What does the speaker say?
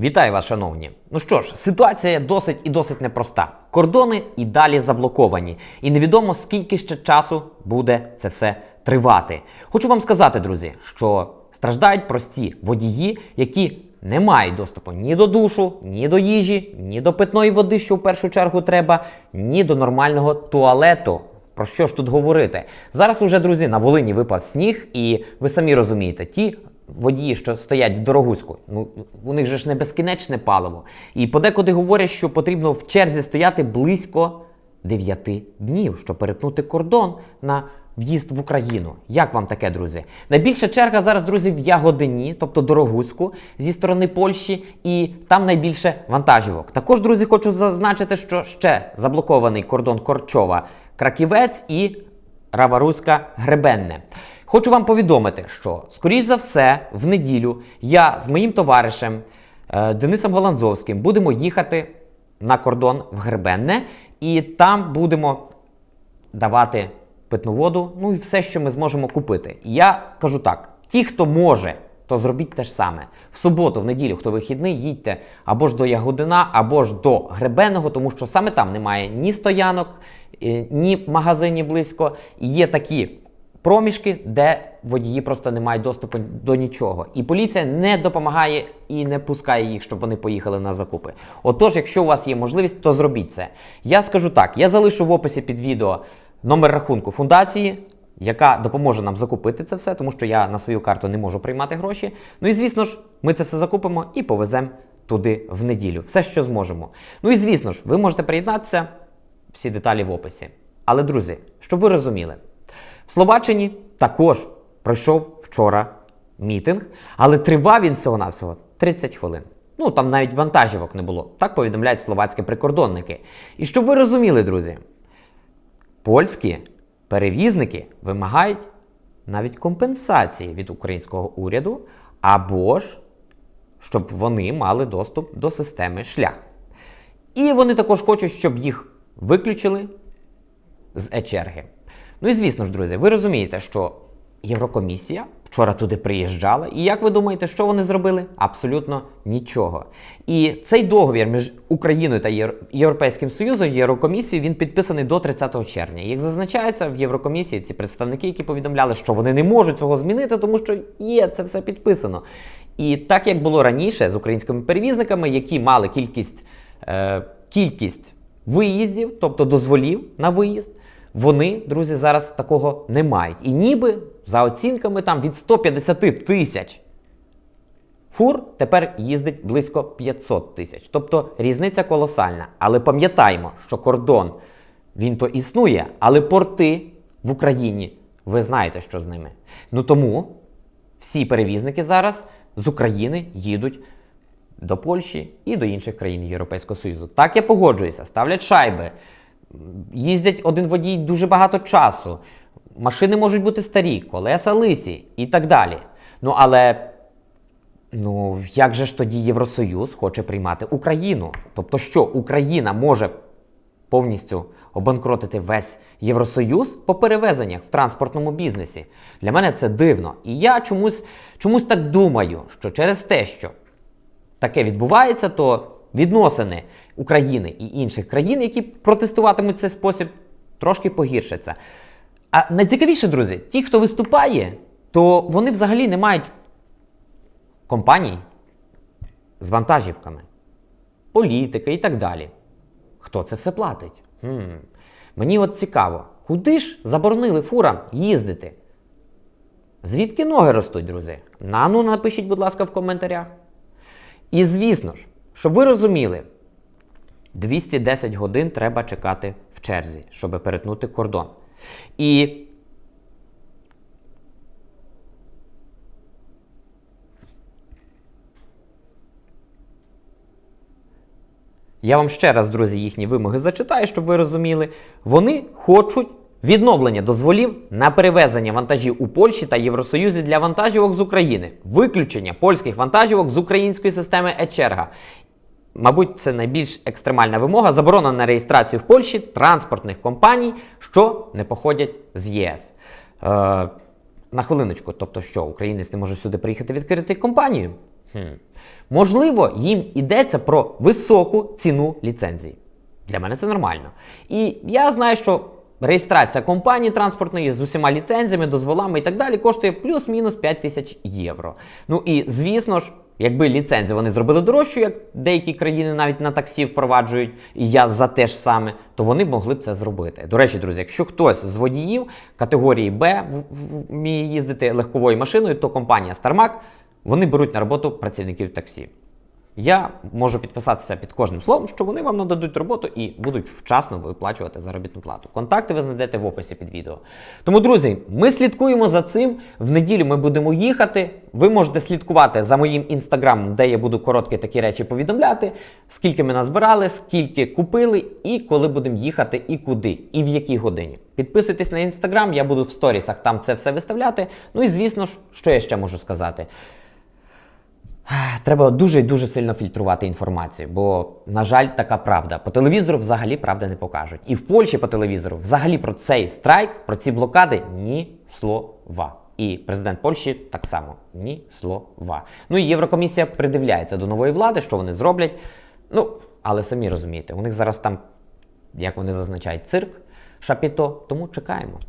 Вітаю вас, шановні. Ну що ж, ситуація досить і досить непроста. Кордони і далі заблоковані, і невідомо скільки ще часу буде це все тривати. Хочу вам сказати, друзі, що страждають прості водії, які не мають доступу ні до душу, ні до їжі, ні до питної води, що в першу чергу треба, ні до нормального туалету. Про що ж тут говорити? Зараз уже, друзі, на Волині випав сніг, і ви самі розумієте, ті водії, що стоять в дорогуську, ну у них же ж не безкінечне паливо. І подекуди говорять, що потрібно в черзі стояти близько 9 днів, щоб перетнути кордон на в'їзд в Україну. Як вам таке, друзі? Найбільша черга зараз, друзі, в Ягодині, тобто Дорогуську, зі сторони Польщі, і там найбільше вантажівок. Також, друзі, хочу зазначити, що ще заблокований кордон Корчова, Краківець і Раваруська Гребенне. Хочу вам повідомити, що, скоріш за все, в неділю я з моїм товаришем е, Денисом Голанзовським будемо їхати на кордон в Гребенне, і там будемо давати питну воду, ну і все, що ми зможемо купити. І Я кажу так: ті, хто може, то зробіть те ж саме. В суботу, в неділю, хто вихідний, їдьте або ж до Ягодина, або ж до Гребенного, тому що саме там немає ні стоянок, е, ні магазинів близько. І є такі проміжки, де водії просто не мають доступу до нічого. І поліція не допомагає і не пускає їх, щоб вони поїхали на закупи. Отож, якщо у вас є можливість, то зробіть це. Я скажу так: я залишу в описі під відео номер рахунку фундації. Яка допоможе нам закупити це все, тому що я на свою карту не можу приймати гроші. Ну і звісно ж, ми це все закупимо і повеземо туди в неділю. Все, що зможемо. Ну і звісно ж, ви можете приєднатися, всі деталі в описі. Але, друзі, щоб ви розуміли, в Словаччині також пройшов вчора мітинг, але тривав він всього-навсього 30 хвилин. Ну там навіть вантажівок не було. Так повідомляють словацькі прикордонники. І щоб ви розуміли, друзі, польські перевізники вимагають навіть компенсації від українського уряду, або ж щоб вони мали доступ до системи шлях. І вони також хочуть, щоб їх виключили з Ечерги. Ну і звісно ж, друзі, ви розумієте, що Єврокомісія вчора туди приїжджала, і як ви думаєте, що вони зробили? Абсолютно нічого. І цей договір між Україною та Євро- Європейським Союзом, Єврокомісією, він підписаний до 30 червня. Як зазначається в Єврокомісії, ці представники, які повідомляли, що вони не можуть цього змінити, тому що є це все підписано. І так як було раніше з українськими перевізниками, які мали кількість, е, кількість виїздів, тобто дозволів на виїзд, вони, друзі, зараз такого не мають. І ніби за оцінками там від 150 тисяч фур тепер їздить близько 500 тисяч. Тобто різниця колосальна. Але пам'ятаємо, що кордон він то існує, але порти в Україні, ви знаєте, що з ними. Ну тому всі перевізники зараз з України їдуть до Польщі і до інших країн Європейського Союзу. Так я погоджуюся, ставлять шайби, їздять один водій дуже багато часу. Машини можуть бути старі, колеса лисі і так далі. Ну але ну як же ж тоді Євросоюз хоче приймати Україну? Тобто, що Україна може повністю обанкротити весь Євросоюз по перевезеннях в транспортному бізнесі. Для мене це дивно. І я чомусь, чомусь так думаю, що через те, що таке відбувається, то відносини України і інших країн, які протестуватимуть цей спосіб, трошки погіршаться. А найцікавіше, друзі, ті, хто виступає, то вони взагалі не мають компаній з вантажівками, політики і так далі. Хто це все платить? Хм. Мені от цікаво, куди ж заборонили фурам їздити? Звідки ноги ростуть, друзі? На ну напишіть, будь ласка, в коментарях. І звісно ж, щоб ви розуміли, 210 годин треба чекати в черзі, щоб перетнути кордон. І Я вам ще раз, друзі, їхні вимоги зачитаю, щоб ви розуміли. Вони хочуть відновлення дозволів на перевезення вантажів у Польщі та Євросоюзі для вантажівок з України, виключення польських вантажівок з української системи Ечерга. Мабуть, це найбільш екстремальна вимога. Заборона на реєстрацію в Польщі транспортних компаній, що не походять з ЄС. Е, на хвилиночку, тобто що, українець не може сюди приїхати відкрити компанію? Хм. Можливо, їм йдеться про високу ціну ліцензій. Для мене це нормально. І я знаю, що реєстрація компанії транспортної з усіма ліцензіями, дозволами і так далі коштує плюс-мінус 5 тисяч євро. Ну і звісно ж. Якби ліцензію вони зробили дорожчу, як деякі країни навіть на таксі впроваджують, і я за те ж саме, то вони могли б це зробити. До речі, друзі, якщо хтось з водіїв категорії Б вміє їздити легковою машиною, то компанія Starmac вони беруть на роботу працівників таксі. Я можу підписатися під кожним словом, що вони вам нададуть роботу і будуть вчасно виплачувати заробітну плату. Контакти ви знайдете в описі під відео. Тому, друзі, ми слідкуємо за цим. В неділю ми будемо їхати. Ви можете слідкувати за моїм інстаграмом, де я буду короткі такі речі повідомляти, скільки ми назбирали, скільки купили, і коли будемо їхати, і куди, і в якій годині. Підписуйтесь на інстаграм, я буду в сторісах там це все виставляти. Ну і звісно ж, що я ще можу сказати. Треба дуже і дуже сильно фільтрувати інформацію, бо, на жаль, така правда. По телевізору взагалі правди не покажуть. І в Польщі по телевізору взагалі про цей страйк, про ці блокади ні слова. І президент Польщі так само ні слова. Ну і Єврокомісія придивляється до нової влади, що вони зроблять. Ну, але самі розумієте, у них зараз там, як вони зазначають, цирк, шапіто, тому чекаємо.